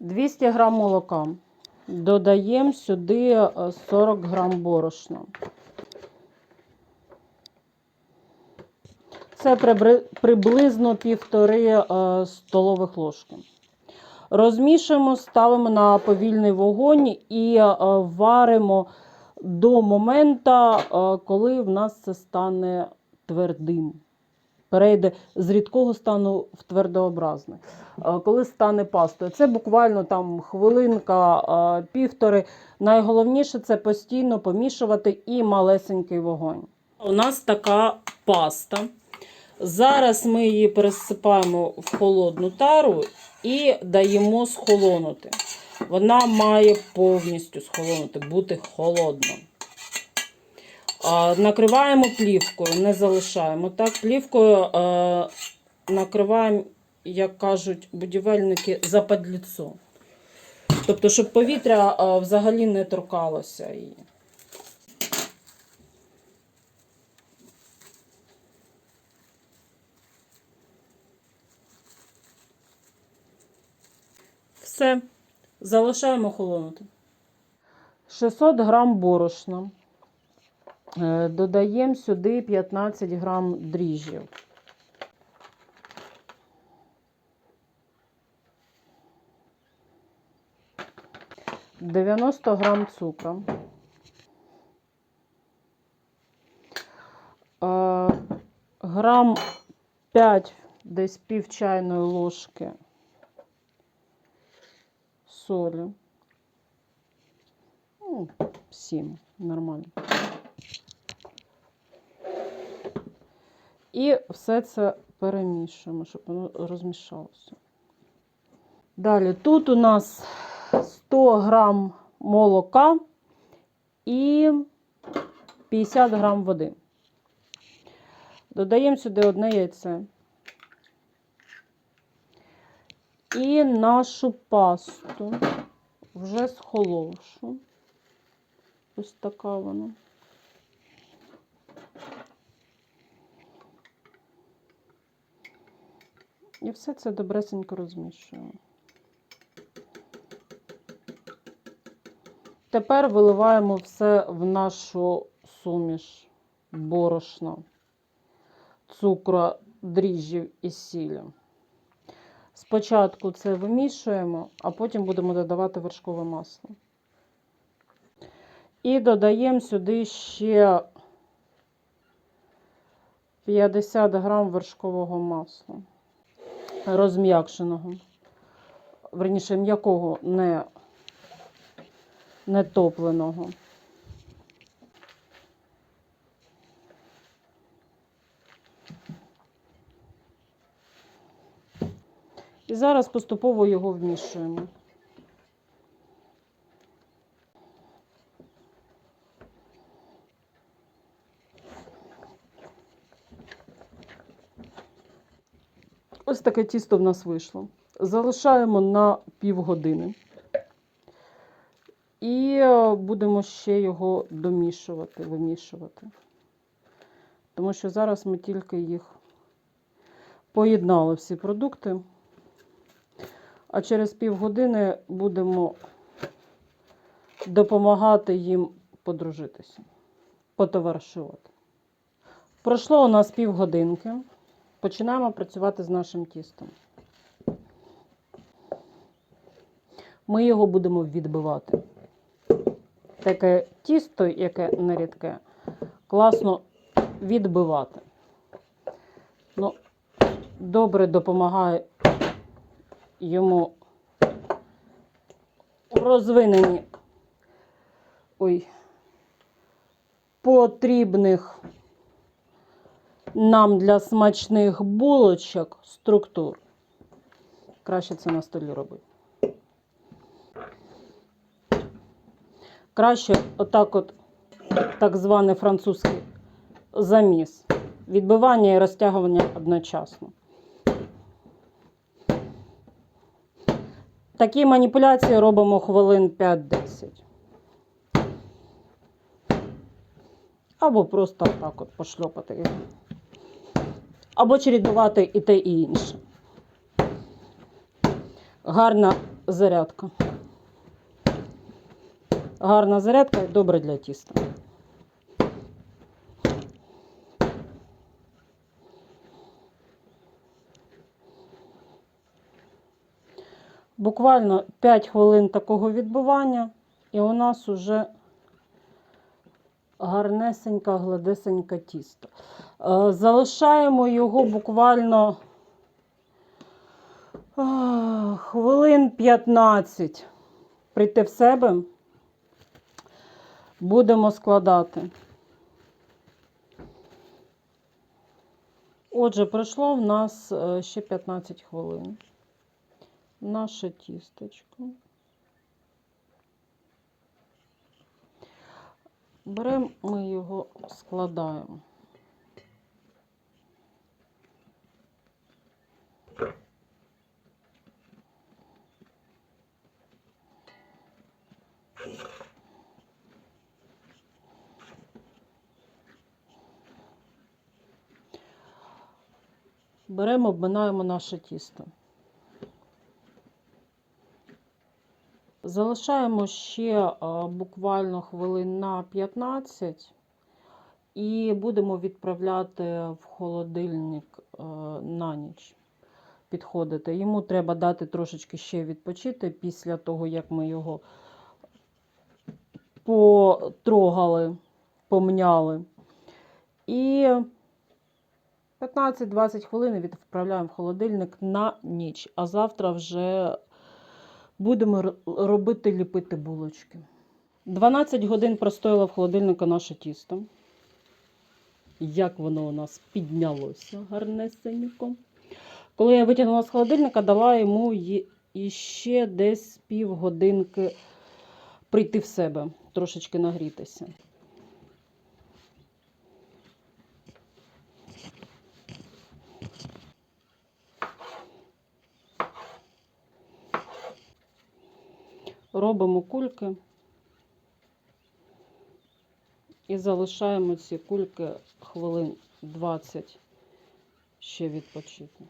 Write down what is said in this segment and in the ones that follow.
200 грам молока. Додаємо сюди е, 40 грам борошна. Це приблизно півтори е, столових ложки. Розмішуємо, ставимо на повільний вогонь і е, варимо до моменту, е, коли в нас це стане твердим. Перейде з рідкого стану в твердообразне. Е, Коли стане пастою, це буквально там хвилинка, е, півтори. Найголовніше це постійно помішувати і малесенький вогонь. У нас така паста. Зараз ми її пересипаємо в холодну тару і даємо схолонути. Вона має повністю схолонути, бути холодна. Накриваємо плівкою, не залишаємо. Так, плівкою е, накриваємо, як кажуть будівельники, западліцо. Тобто, щоб повітря е, взагалі не торкалося її. Все, залишаємо холонути. 600 грам борошна. Е, Додаємо сюди 15 грам дріжджів. Дев'яносто грам цукру. Е, Грам 5, десь пів чайної ложки солі. Ну, 7, нормально. І все це перемішуємо, щоб воно розмішалося. Далі тут у нас 100 грам молока і 50 грам води. Додаємо сюди одне яйце. І нашу пасту вже схоловшу. Ось така вона. І все це добресенько розмішуємо. Тепер виливаємо все в нашу суміш борошна, цукру, дріжджів і сілі. Спочатку це вимішуємо, а потім будемо додавати вершкове масло. І додаємо сюди ще 50 грам вершкового масла розм'якшеного. Верніше, м'якого, не, не топленого. І зараз поступово його вмішуємо. Ось таке тісто в нас вийшло. Залишаємо на півгодини. І е, будемо ще його домішувати, вимішувати. Тому що зараз ми тільки їх поєднали всі продукти. А через півгодини будемо допомагати їм подружитися, потоваришувати. Пройшло у нас півгодинки. Починаємо працювати з нашим тістом. Ми його будемо відбивати. Таке тісто, яке не рідке, класно відбивати. Ну, добре допомагає йому у розвиненні ой, потрібних нам для смачних булочок структур. Краще це на столі робити. Краще отак от так званий французький заміс. Відбивання і розтягування одночасно. Такі маніпуляції робимо хвилин 5-10. Або просто так от пошльопати. Або чередувати і те, і інше. Гарно зарядка. Гарна зарядка і добре для тіста. Буквально 5 хвилин такого відбивання, і у нас уже гарнесенька, гладесенька тісто. Е, Залишаємо його буквально хвилин 15. Прийти в себе. Будемо складати. Отже, пройшло в нас е, ще 15 хвилин. Наше тістечко. Беремо ми його, складаємо. Беремо, обминаємо наше тісто. Залишаємо ще буквально хвилин на 15 і будемо відправляти в холодильник на ніч. Підходити. Йому треба дати трошечки ще відпочити після того, як ми його потрогали, помняли. І 15-20 хвилин відправляємо в холодильник на ніч. А завтра вже будемо робити ліпити булочки. 12 годин простояло в холодильнику наше тісто. Як воно у нас піднялося гарнесенько. Коли я витягнула з холодильника, дала йому іще десь півгодинки прийти в себе, трошечки нагрітися. Робимо кульки і залишаємо ці кульки хвилин 20 ще відпочити.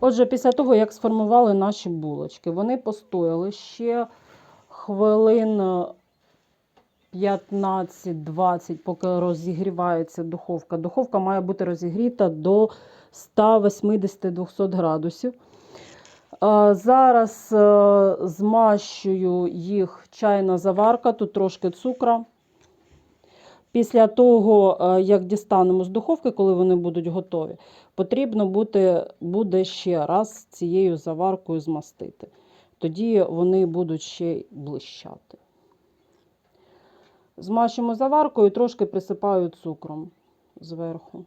Отже, після того, як сформували наші булочки, вони постояли ще хвилин е, 15-20, поки розігрівається духовка. Духовка має бути розігріта до 180-200 градусів. Е, Зараз е, змащую їх чайна заварка, тут трошки цукра. Після того, е, як дістанемо з духовки, коли вони будуть готові, потрібно буде, буде ще раз цією заваркою змастити. Тоді вони будуть ще й блищати. Змащуємо заваркою, трошки присипаю цукром зверху.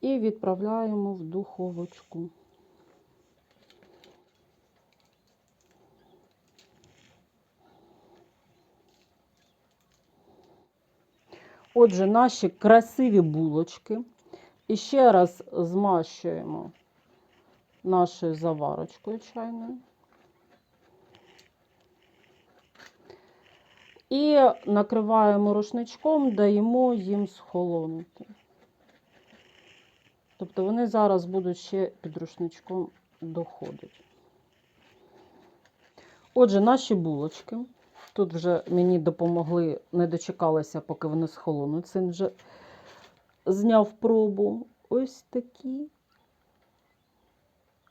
І відправляємо в духовочку. Отже, наші красиві булочки. І ще раз змащуємо нашою заварочкою чайною. І накриваємо рушничком, даємо їм схолонути. Тобто вони зараз будуть ще під рушничком доходити. Отже, наші булочки. Тут вже мені допомогли, не дочекалися, поки вони схолонуть. Син вже зняв пробу. Ось такі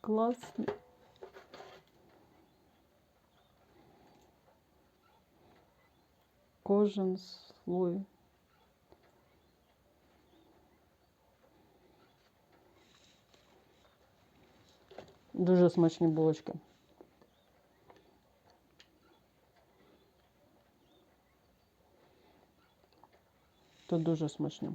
класні. Кожен слой. Дуже смачні булочки. Тут дуже смачні.